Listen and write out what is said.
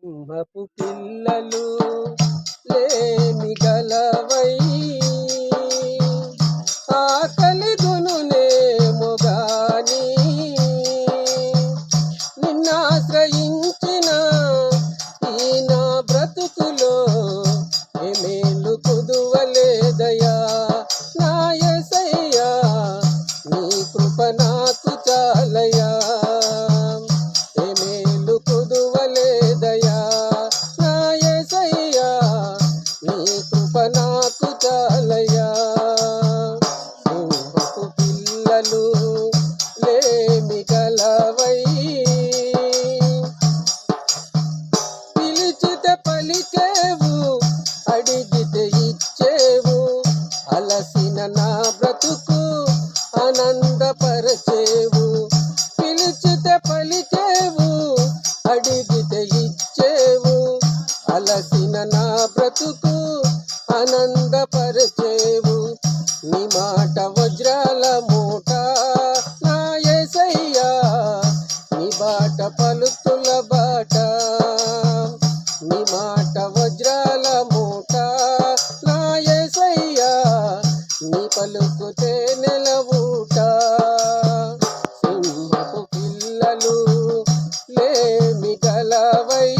సింహపు పిల్లలు లేమి గలవై ఆకలి దునునేమో గాని నిన్నాశ్రయించిన ఈ నా బ్రతుకులో నాకు చాలయ్యా సింహపు పిల్లలు లేమి గలవై పిలిచితే పలికేవు అడిగితే ఇచ్చేవు. అలసిన నా బ్రతుకు ఆనందపరచేవు. పిలిచితే పలికేవు అడిగితే ఇచ్చేవు. అలసిన మాట వజ్రాల మూట. నా ఏసయ్యా నీ బాట పలుతుల బాట. నీ మాట వజ్రాల మూట. నా ఏసయ్యా నీ పలుకుతే నెలవూట సింహపు పిల్లలు లేమి కలవై